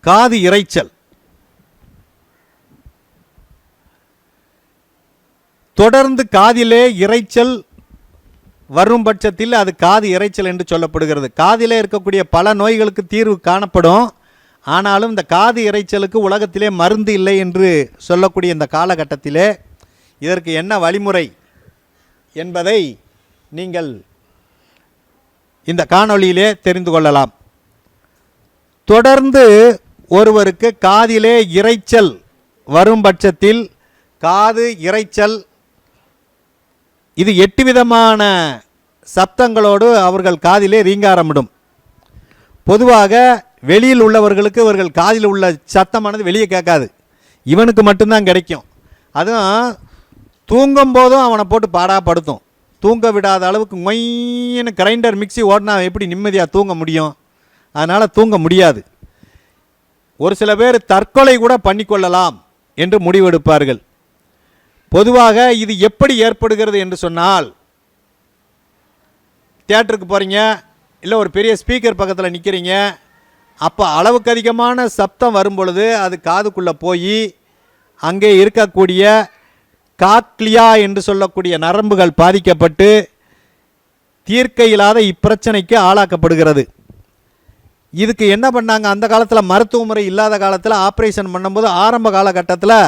காது இரைச்சல் தொடர்ந்து காதிலே இரைச்சல் வரும் பட்சத்தில் அது காது இரைச்சல் என்று சொல்லப்படுகிறது. காதிலே இருக்கக்கூடிய பல நோய்களுக்கு தீர்வு காணப்படும். ஆனாலும் இந்த காது இரைச்சலுக்கு உலகத்திலே மருந்து இல்லை என்று சொல்லக்கூடிய இந்த காலகட்டத்திலே இதற்கு என்ன வழிமுறை என்பதை நீங்கள் இந்த காணொளியிலே தெரிந்து கொள்ளலாம். தொடர்ந்து ஒருவருக்கு காதிலே இரைச்சல் வரும் பட்சத்தில் காது இரைச்சல் இது எட்டு விதமான சப்தங்களோடு அவர்கள் காதிலே ரீங்காரமிடும் பொதுவாக வெளியில் உள்ளவர்களுக்கு இவர்கள் காதில் உள்ள சத்தமானது வெளியே கேட்காது. இவனுக்கு மட்டும்தான் கிடைக்கும். அதுவும் தூங்கும் போதும் அவனை போட்டு பாடாப்படுத்தும் தூங்க விடாத அளவுக்கு மொயின்னு கிரைண்டர் மிக்ஸி ஓடினா எப்படி நிம்மதியாக தூங்க முடியும்? அதனால் தூங்க முடியாது. ஒரு சில பேர் தற்கொலை கூட பண்ணிக்கொள்ளலாம் என்று முடிவெடுப்பார்கள். பொதுவாக இது எப்படி ஏற்படுகிறது என்று சொன்னால் தேட்டருக்கு போகிறீங்க இல்லை ஒரு பெரிய ஸ்பீக்கர் பக்கத்தில் நிற்கிறீங்க அப்போ அளவுக்கு அதிகமான சப்தம் வரும்பொழுது அது காதுக்குள்ளே போய் அங்கே இருக்கக்கூடிய காக்லியா என்று சொல்லக்கூடிய நரம்புகள் பாதிக்கப்பட்டு தீர்க்க இல்லாத இப்பிரச்சனைக்கு ஆளாக்கப்படுகிறது. இதுக்கு என்ன பண்ணாங்க? அந்த காலத்தில் மருத்துவ முறை இல்லாத காலத்தில் ஆப்ரேஷன் பண்ணும்போது ஆரம்ப காலகட்டத்தில்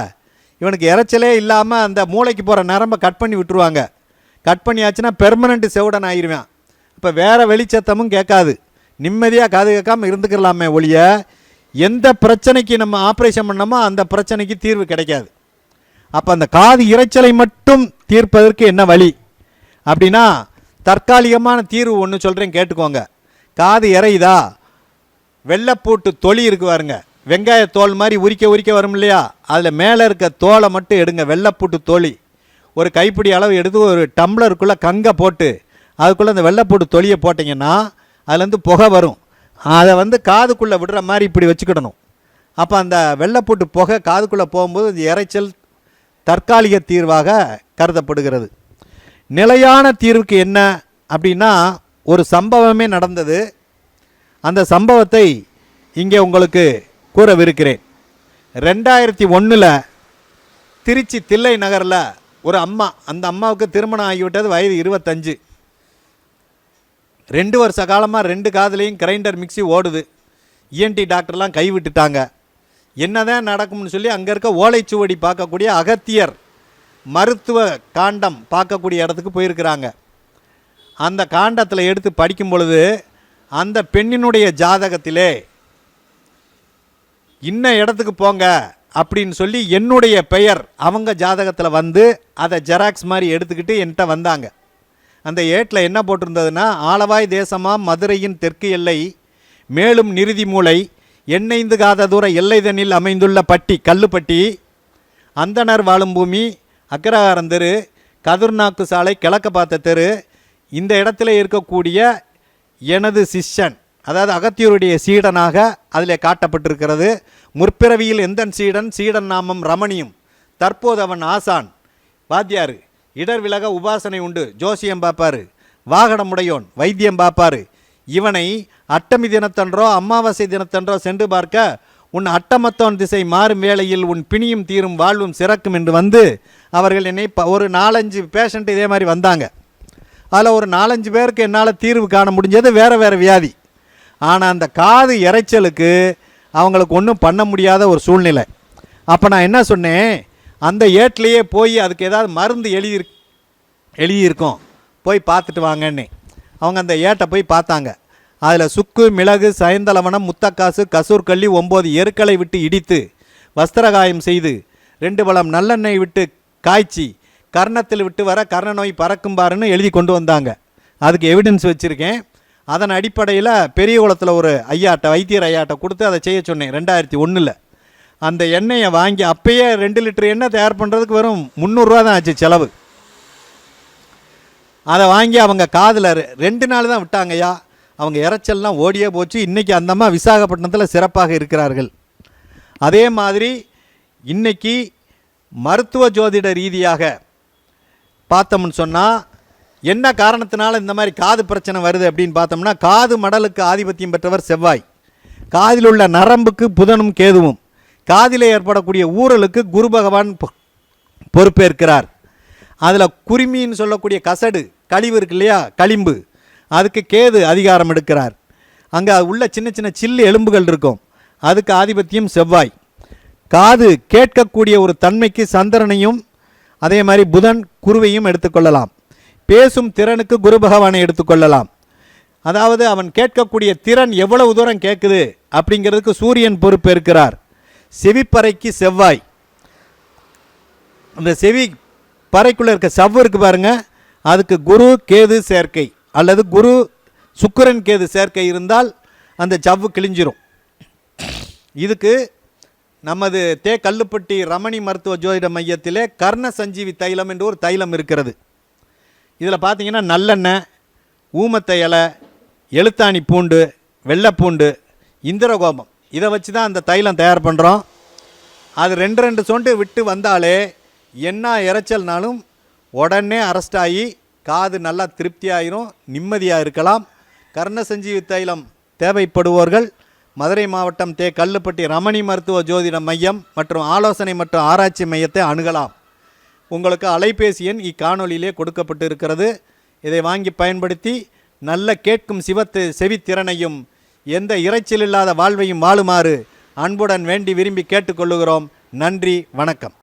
இவனுக்கு இறைச்சலே இல்லாமல் அந்த மூளைக்கு போகிற நரம்பை கட் பண்ணி விட்டுருவாங்க. கட் பண்ணியாச்சுன்னா பெர்மனண்ட் செவுடன் ஆயிடுவேன் இப்போ வேறு வெளிச்சத்தமும் கேட்காது. நிம்மதியாக காது கேட்காம இருந்துக்கலாமே ஒழிய எந்த பிரச்சனைக்கு நம்ம ஆப்ரேஷன் பண்ணோமோ அந்த பிரச்சனைக்கு தீர்வு கிடைக்காது. அப்போ அந்த காது இரைச்சலை மட்டும் தீர்ப்பதற்கு என்ன வழி? அப்படின்னா தற்காலிகமான தீர்வு ஒன்று சொல்கிறேன் கேட்டுக்கோங்க. காது இறையுதா வெள்ளைப்பூட்டு தொலி இருக்கு பாருங்க. வெங்காய தோல் மாதிரி உரிக்க உரிக்க வரும் இல்லையா? அதில் மேலே இருக்க தோலை மட்டும் எடுங்க வெள்ளைப்பூட்டு தோலி. ஒரு கைப்பிடி அளவு எடுத்து ஒரு டம்ளருக்குள்ளே கங்கை போட்டு அதுக்குள்ளே அந்த வெள்ளைப்பூட்டு தொலியை போட்டிங்கன்னா அதுலேருந்து புகை வரும். அதை வந்து காதுக்குள்ளே விடுற மாதிரி இப்படி வச்சுக்கிடணும். அப்போ அந்த வெள்ளைப்பூட்டு புகை காதுக்குள்ளே போகும்போது இந்த இறைச்சல் தற்காலிக தீர்வாக கருதப்படுகிறது. நிலையான தீர்வுக்கு என்ன அப்படின்னா ஒரு சம்பவமே நடந்தது. அந்த சம்பவத்தை இங்கே உங்களுக்கு கூறவிருக்கிறேன். ரெண்டாயிரத்தி ஒன்றில் திருச்சி தில்லை நகரில் ஒரு அம்மா அந்த அம்மாவுக்கு திருமணம் ஆகிவிட்டது வயது இருபத்தஞ்சு. ரெண்டு வருஷ காலமாக ரெண்டு காதலையும் கிரைண்டர் மிக்ஸி ஓடுது. இஎன்டி டாக்டர்லாம் கைவிட்டுட்டாங்க. என்னதான் நடக்கும்னு சொல்லி அங்கே இருக்க ஓலைச்சுவடி பார்க்கக்கூடிய அகத்தியர் மருத்துவ காண்டம் பார்க்கக்கூடிய இடத்துக்கு போயிருக்கிறாங்க. அந்த காண்டத்தில் எடுத்து படிக்கும் பொழுது அந்த பெண்ணினுடைய ஜாதகத்திலே இன்ன இடத்துக்கு போங்க அப்படின்னு சொல்லி என்னுடைய பெயர் அவங்க ஜாதகத்தில் வந்து அதை ஜெராக்ஸ் மாதிரி எடுத்துக்கிட்டு என்கிட்ட வந்தாங்க. அந்த ஏட்டில் என்ன போட்டிருந்ததுன்னா ஆலவாய் தேசமாக மதுரையின் தெற்கு எல்லை மேலும் நிறுதி மூலை எண்ணெய்ந்து காத தூர எல்லைதனில் அமைந்துள்ள பட்டி கல்லுப்பட்டி அந்தனர் வாழும் பூமி அக்கரகாரம் தெரு கதிர்நாக்கு சாலை கிழக்க பார்த்த தெரு இந்த இடத்துல இருக்கக்கூடிய எனது சிஷ்யன் அதாவது அகத்தியருடைய சீடனாக அதில் காட்டப்பட்டிருக்கிறது. முற்பிறவியில் எந்தன் சீடன்? சீடன் நாமம் ரமணியும். தற்போது அவன் ஆசான். வாத்தியார் இடர் விலக உபாசனை உண்டு. ஜோசியம் பார்ப்பாரு. வாகனமுடையோன் வைத்தியம் பார்ப்பாரு. இவனை அட்டமி தினத்தன்றோ அமாவாசை தினத்தன்றோ சென்று பார்க்க உன் அட்டமத்தோன் திசை மாறும் வேளையில் உன் பிணியும் தீரும் வாழ்வும் சிறக்கும் என்று வந்து அவர்கள் என்னை ஒரு நாலஞ்சு பேஷண்ட் இதே மாதிரி வந்தாங்க. அதில் ஒரு நாலஞ்சு பேருக்கு என்னால் தீர்வு காண முடிஞ்சது வேறு வேறு வியாதி. ஆனால் அந்த காது இறைச்சலுக்கு அவங்களுக்கு ஒன்றும் பண்ண முடியாத ஒரு சூழ்நிலை. அப்போ நான் என்ன சொன்னேன்? அந்த ஏட்லேயே போய் அதுக்கு ஏதாவது மருந்து எழுதி எழுதியிருக்கோம். போய் பார்த்துட்டு வாங்கன்னு. அவங்க அந்த ஏட்டை போய் பார்த்தாங்க. அதில் சுக்கு மிளகு சயந்தலவனம் முத்தக்காசு கசூர்கள்ளி ஒம்பது எருக்களை விட்டு இடித்து வஸ்திரகாயம் செய்து ரெண்டு பழம் நல்லெண்ணெய் விட்டு காய்ச்சி கர்ணத்தில் விட்டு வர கர்ண நோய் பறக்கும் பாருன்னு எழுதி கொண்டு வந்தாங்க. அதுக்கு எவிடன்ஸ் வச்சுருக்கேன். அதன் அடிப்படையில் பெரிய குளத்தில் ஒரு ஐயாட்டை வைத்தியர் ஐயாட்டை கொடுத்து அதை செய்ய சொன்னேன் ரெண்டாயிரத்தி ஒன்றில் அந்த எண்ணெயை வாங்கி அப்பயே ரெண்டு லிட்டர் எண்ணெய் தயார் பண்ணுறதுக்கு வெறும் முந்நூறுரூவா தான் ஆச்சு செலவு. அதை வாங்கி அவங்க காதில் ரெண்டு நாள் தான் விட்டாங்கய்யா அவங்க இறைச்சல்லாம் ஓடியே போச்சு. இன்றைக்கி அந்தம்மா விசாகப்பட்டினத்தில் சிறப்பாக இருக்கிறார்கள். அதே மாதிரி இன்றைக்கி மருத்துவ ஜோதிட ரீதியாக பார்த்தோம்னு சொன்னால் என்ன காரணத்தினால இந்த மாதிரி காது பிரச்சனை வருது அப்படின்னு பார்த்தோம்னா காது மடலுக்கு ஆதிபத்தியம் பெற்றவர் செவ்வாய். காதில் உள்ள நரம்புக்கு புதனும் கேதுவும். காதில் ஏற்படக்கூடிய ஊரலுக்கு குரு பகவான் பொ- பொறுப்பேற்கிறார். அதில் குருமின்னு சொல்லக்கூடிய கசடு கழிவு இருக்கு இல்லையா களிம்பு அதுக்கு கேது அதிகாரம் எடுக்கிறார். அங்கே உள்ள சின்ன சின்ன சில்லு எலும்புகள் இருக்கும். அதுக்கு ஆதிபத்தியம் செவ்வாய். காது கேட்கக்கூடிய ஒரு தன்மைக்கு சந்திரனையும் அதே மாதிரி புதன் குருவையும் எடுத்துக்கொள்ளலாம். பேசும் திறனுக்கு குரு பகவானை எடுத்துக்கொள்ளலாம். அதாவது அவன் கேட்கக்கூடிய திறன் எவ்வளவு தூரம் கேட்குது அப்படிங்கிறதுக்கு சூரியன் பொறுப்பேற்கிறார் செவிப்பறைக்கு செவ்வாய். அந்த செவி பறைக்குள்ளே இருக்க சவ்வு இருக்கு பாருங்க. அதுக்கு குரு கேது சேர்க்கை. அல்லது குரு சுக்கரன் கேது சேர்க்கை இருந்தால் அந்த சவ்வு கிழிஞ்சிரும். இதுக்கு நமது தே கல்லுப்பட்டி ரமணி மருத்துவ ஜோதிட மையத்திலே கர்ண சஞ்சீவி தைலம் என்று ஒரு தைலம் இருக்கிறது. இதில் பார்த்தீங்கன்னா நல்லெண்ணெய் ஊமத்தை இலை எழுத்தாணி பூண்டு வெள்ளைப்பூண்டு இந்திரகோபம். இதை வச்சு தான் அந்த தைலம் தயார் பண்ணுறோம் அது ரெண்டு ரெண்டு சொண்டு விட்டு வந்தாலே என்ன இறைச்சல்னாலும் உடனே அரெஸ்ட் ஆகி காது நல்லா திருப்தியாயிரும் நிம்மதியாக இருக்கலாம். கர்ண சஞ்சீவி தைலம் தேவைப்படுவோர்கள் மதுரை மாவட்டம் தே. கல்லுப்பட்டி ரமணி மருத்துவ ஜோதிட மையம் மற்றும் ஆலோசனை மற்றும் ஆராய்ச்சி மையத்தை அணுகலாம். உங்களுக்கு அலைபேசி எண் இக்காணொலியிலே கொடுக்கப்பட்டு இருக்கிறது இதை வாங்கி பயன்படுத்தி நல்ல கேட்கும் சிவத்து செவித்திறனையும் எந்த இரைச்சல் இல்லாத வாழ்வையும் வாழுமாறு அன்புடன் வேண்டி விரும்பி கேட்டுக்கொள்ளுகிறோம். நன்றி வணக்கம்.